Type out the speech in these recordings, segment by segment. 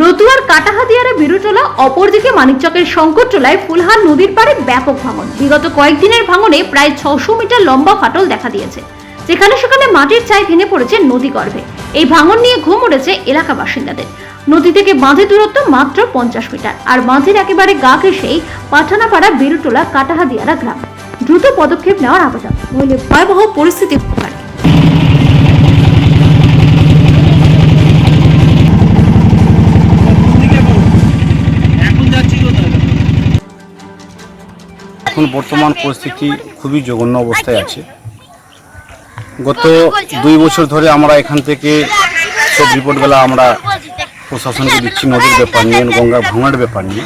রতুয়ার কাটাহাতিয়ারে বিরুটোলা, অপরদিকে মানিকচকের শঙ্করটোলায় ফুলহার নদীর পাড়ে ব্যাপক ভাঙন। বিগত কয়েকদিনের ভাঙনে প্রায় ছশো মিটার লম্বা ফাটল দেখা দিয়েছে। যেখানে সেখানে মাটির চাই ভেঙে পড়েছে নদী গর্ভে। এই ভাঙন নিয়ে ঘুম উড়েছে এলাকা বাসিন্দাদের। নদী থেকে বাঁধের দূরত্ব মাত্র পঞ্চাশ মিটার। আর বাঁধের একেবারে গা ঘেসেই পাঠানাপাড়া বিরুটোলা কাটাহাদিয়ারা গ্রাম। দ্রুত পদক্ষেপ নেওয়ার আবেদন নইলে ভয়াবহ পরিস্থিতি হতে পারে। এখন বর্তমান পরিস্থিতি খুবই জঘন্য অবস্থায় আছে। গত দুই বছর ধরে আমরা এখান থেকে সব রিপোর্টগুলো আমরা প্রশাসনকে দিচ্ছি, নদীর ব্যাপার নিয়ে গঙ্গা ভাঙার ব্যাপার নিয়ে।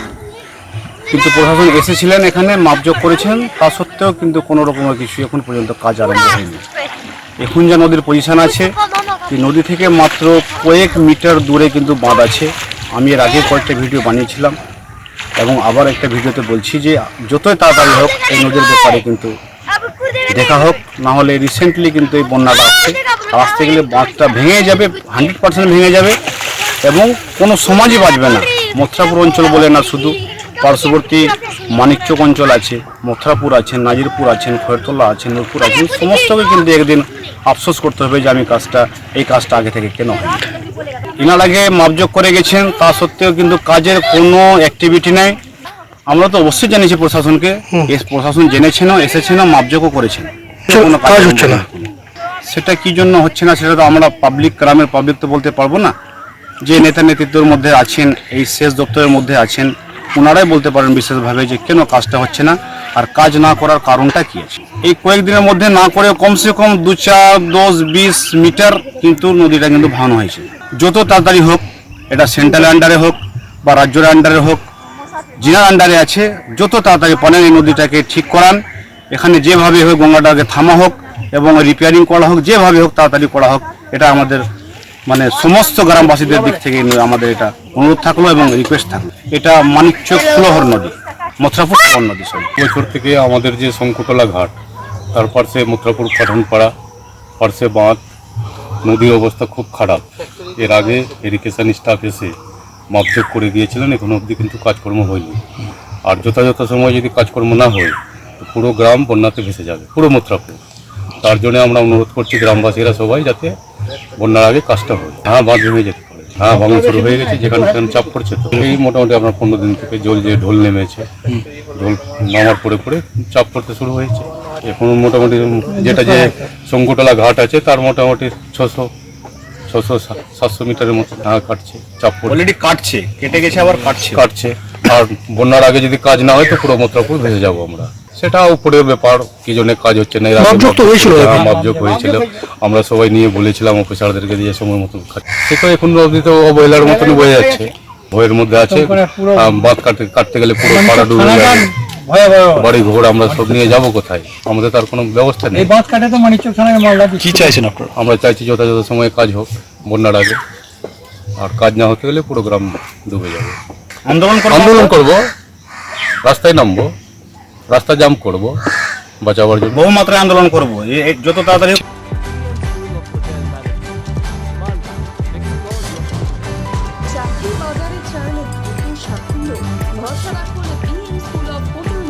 কিন্তু প্রশাসন এসেছিলেন এখানে মাপযোগ করেছেন, তা সত্ত্বেও কিন্তু কোনো রকমের কিছু এখন পর্যন্ত কাজ আরম্ভ হয়নি। এখন যা নদীর পজিশন আছে নদী থেকে মাত্র কয়েক মিটার দূরে কিন্তু বাঁধ আছে। আমি এর আগে কয়েকটা ভিডিও বানিয়েছিলাম। এবং আবার একটা ভিডিওতে বলছি যে যতই তাড়াতাড়ি হোক, এই নদীর ব্যাপারে কিন্তু দেখা হোক, না হলে রিসেন্টলি কিন্তু এই বন্যাটা আসছে আসতে গেলে বাঁধটা ভেঙে যাবে হান্ড্রেড পার্সেন্ট ভেঙে যাবে এবং কোনো সমাজই বাঁচবে না। মথুরাপুর অঞ্চল বলে না শুধু, পার্শ্ববর্তী মানিকচক অঞ্চল আছে, মথুরাপুর আছেন নাজিরপুর আছেন খয়েরতলা আছেন, নূরপুর আছেন, সমস্তকে কিন্তু একদিন আফসোস করতে হবে যে আমি কাজটা, এই কাজটা আগে থেকে কেন হয়নি। ইনার আগে মাপযোগ করে গেছেন তা সত্ত্বেও কিন্তু কাজের কোনো অ্যাক্টিভিটি নেই। আমরা তো অবশ্যই জানিয়েছি প্রশাসনকে প্রশাসন জেনেছেনও এসেছেনও মাপযোগও করেছেন। কোনো কাজ হচ্ছে না। সেটা কি জন্য হচ্ছে না সেটা তো আমরা পাবলিক গ্রামের পাবলিক তো বলতে পারব না। যে নেতা নেতৃত্বের মধ্যে আছেন এই শেষ দপ্তরের মধ্যে আছেন ওনারাই বলতে পারেন বিশেষভাবে যে কেন কাজটা হচ্ছে না আর কাজ না করার কারণটা কি আছে। এই কয়েকদিনের মধ্যে না করে কমসে কম দু চার দশ বিশ মিটার কিন্তু নদীটা কিন্তু ভাঙানো হয়েছে। যত তাড়াতাড়ি হোক, এটা সেন্ট্রাল আন্ডারে হোক বা রাজ্যের আন্ডারে হোক, জিনার আন্ডারে আছে, যত তাড়াতাড়ি পারেন এই নদীটাকে ঠিক করান, এখানে যেভাবে হোক গঙ্গাটাকে থামা হোক এবং রিপেয়ারিং করা হোক, যেভাবে হোক তাড়াতাড়ি করা হোক, এটা আমাদের মানে সমস্ত গ্রামবাসীদের দিক থেকে আমাদের এটা অনুরোধ থাকল এবং রিকোয়েস্ট থাকল। এটা মানিকচক ফুলহর নদী, মথুরাপুর ফুলহর নদী সরি থেকে আমাদের যে শঙ্কুতলা ঘাট, তার পাশে মথুরাপুর পাঠানপাড়া পার্শ্বে বাঁধ নদীর অবস্থা খুব খারাপ। এর আগে এরিগেশন স্টাফ এসে মাপযোগ করে গিয়েছিলেন এখন অবধি কিন্তু কাজকর্ম হয়নি। আর যথাযথ সময় যদি কাজকর্ম না হয়, তো পুরো গ্রাম বন্যাতে ভেসে যাবে, পুরো মথুরাপুর। তার জন্য আমরা অনুরোধ করছি গ্রামবাসীরা সবাই যাতে বন্যার আগে কাজটা হয়। হ্যাঁ বাঁধ ভেঙে যেতে পারে। হ্যাঁ ভাঙন শুরু হয়ে গেছে, যেখানে সেখানে চাপ পড়ছে তো। এই মোটামুটি আপনার পনেরো দিন থেকে জল যে ঢোল নেমেছে, ঢোল নামার পরে পরে চাপ পড়তে শুরু হয়েছে। এখন মোটামুটি যেটা যে শঙ্কুতলা ঘাট আছে তার মোটামুটি ছশো ছশো সাতশো মিটারের মতো ঢাকা কাটছে চাপ পড়ে অলরেডি কাটছে কেটে গেছে আবার কাটছে। কাটছে। আর বন্যার আগে যদি কাজ না হয় তো পুরো মত্রাপুর ভেসে যাব আমরা। সেটা উপরের ব্যাপার কি জন্য কাজ হচ্ছে না হয়েছিল হ্যাঁ, হয়েছিল। আমরা সবাই নিয়ে বলেছিলাম অফিসারদেরকে দিয়ে সময় মতো সেটা এখন অবধি তো অবহেলার মতন বয়ে যাচ্ছে। ভয়ের মধ্যে আছে। বাঁধ কাটতে কাটতে গেলে পুরো পাড়া ডুবে যাবে। বাড়ি ঘর আমরা সব নিয়ে যাব কোথায়? আমাদের তার কোনো ব্যবস্থা নেই। এই বাঁধ কাটে তো মানিকচক থানায় মালদা কি চাইছেন আপনারা? আমরা চাইছি যথাযথ সময়ে কাজ হোক বন্যার আগে। আর কাজ না হতে গেলে পুরো গ্রাম ডুবে যাবে। আন্দোলন করব? আন্দোলন করব। রাস্তায় নামবো। রাস্তা জাম করব। বাঁচাবার জন্য। বহু মাত্রায় আন্দোলন করব। যত তাড়াতাড়ি চাকরি বাজারে নতুন সাফল্য। ভরসা রাখুন স্কুল অফ